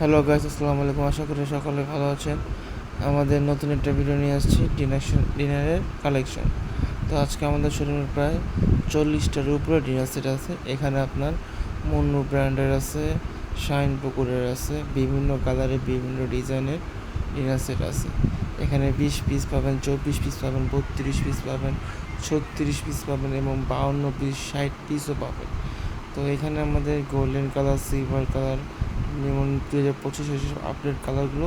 Hello guys আসসালামু আলাইকুম। আশা করি সকলে ভালো আছেন। আমাদের নতুন একটা ভিডিও নিয়ে আসছি ডিনার ডিনারের কালেকশন তো আজকে আমাদের শোরুমে প্রায় চল্লিশটার উপরে ডিনার সেট আছে। এখানে আপনার মুন্নু ব্র্যান্ডের আছে, শাইন পুকুরের আছে, বিভিন্ন কালারের বিভিন্ন ডিজাইনের ডিনার সেট আছে। এখানে বিশ পিস পাবেন, চব্বিশ পিস পাবেন, বত্রিশ পিস পাবেন, ছত্রিশ পিস পাবেন এবং বাউন্ন পিস ষাট পিসও পাবেন। তো এখানে আমাদের গোল্ডেন কালার সিলভার কালার যেমন দু হাজার পঁচিশে আপডেট কালারগুলো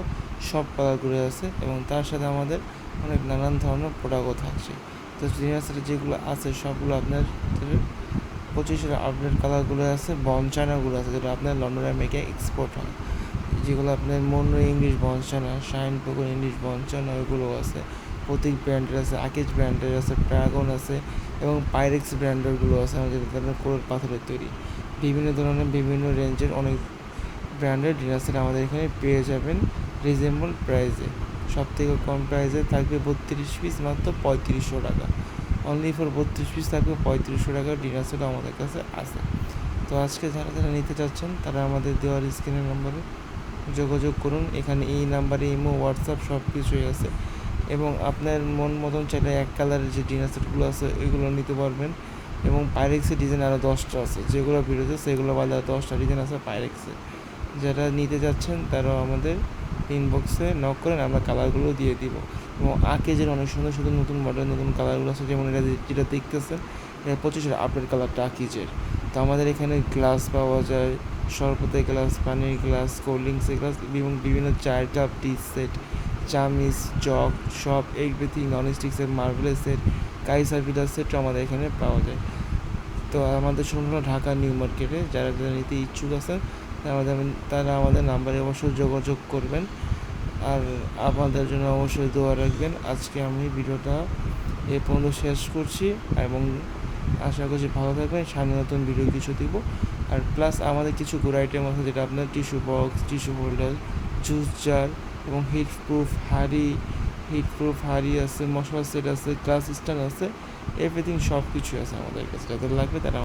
সব কালারগুলো আছে এবং তার সাথে আমাদের অনেক নানান ধরনের প্রোডাক্টও থাকছে। তো সেটে যেগুলো আছে, সবগুলো আপনার পঁচিশের আপডেট কালারগুলো আছে বন চায়নাগুলো আছে যেটা আপনার লন্ডনে মেকে এক্সপোর্ট হয়। যেগুলো আপনার মনো ইংলিশ বন চায়না শাইন পুকুর ইংলিশ বন চায়না ওইগুলো আছে। প্রতীক ব্র্যান্ডের আছে আকেজ ব্র্যান্ডের আছে প্যারাগন আছে এবং পাইরেক্স ব্র্যান্ডেরগুলো আছে, আমাদের আপনার কোরের পাথরের তৈরি। বিভিন্ন ধরনের, বিভিন্ন রেঞ্জের অনেক ব্র্যান্ডের ডিনার সেট আমাদের এখানে পেয়ে যাবেন রিজনেবল প্রাইসে সব থেকে কম প্রাইসে থাকবে বত্রিশ পিস মাত্র পঁয়ত্রিশশো টাকা। অনলি ফর বত্রিশ পিস থাকবে পঁয়ত্রিশশো টাকার ডিনার সেট আমাদের কাছে আছে। তো আজকে যারা যারা নিতে চাচ্ছেন, তারা আমাদের দেওয়ার স্ক্রিনের নম্বরে যোগাযোগ করুন। এখানে এই নাম্বারে ইমো হোয়াটসঅ্যাপ সব কিছুই আছে। এবং আপনার মন মতন চাইলে এক কালারের যে ডিনার সেটগুলো আছে ওইগুলো নিতে পারবেন। এবং পাইরেক্সের ডিজাইন আরও দশটা আছে। যেগুলো বেরোচ্ছে, সেগুলো বাদে আর দশটা ডিজাইন আছে পাইরেক্সের যারা নিতে যাচ্ছেন, তারাও আমাদের ইনবক্সে নক করেন, আমরা কালারগুলো দিয়ে দিব। এবং আকেজের অনেক সুন্দর সুন্দর নতুন মডেল নতুন কালারগুলো আছে, যেমন এটা যেটা দেখতেছেন, এটা পঁচিশের আপডেট কালারটা আকিজের। তো আমাদের এখানে গ্লাস পাওয়া যায়, শরবতের গ্লাস পানির গ্লাস কোল্ড ড্রিঙ্কসের গ্লাস এবং বিভিন্ন চায়ের কাপ টি সেট চামিচ জগ, সব এভরিথিং নন স্টিক্সের মার্বেলের সেট কাইসার পিলার সেটও আমাদের এখানে পাওয়া যায়। তো আমাদের শোরুম ঢাকা নিউ মার্কেটে যারা যারা নিতে ইচ্ছুক আছেন আমাদের, তারা আমাদের নাম্বারে অবশ্যই যোগাযোগ করবেন। আর আপনাদের জন্য অবশ্যই দোয়া রাখবেন। আজকে আমি ভিডিওটা এ পর্যন্ত শেষ করছি এবং আশা করছি ভালো থাকবেন। সামনে নতুন ভিডিও কিছু দিব। আর প্লাস আমাদের কিছু গুড আইটেম আছে, যেটা আপনার tissue box tissue holder juice jar এবং হিট প্রুফ হাড়ি হিট প্রুফ হাড়ি আছে মশলা সেট আছে গ্লাস স্ট্যান্ড আছে এভরিথিং সব কিছুই আছে আমাদের কাছে। যাদের লাগবে তারা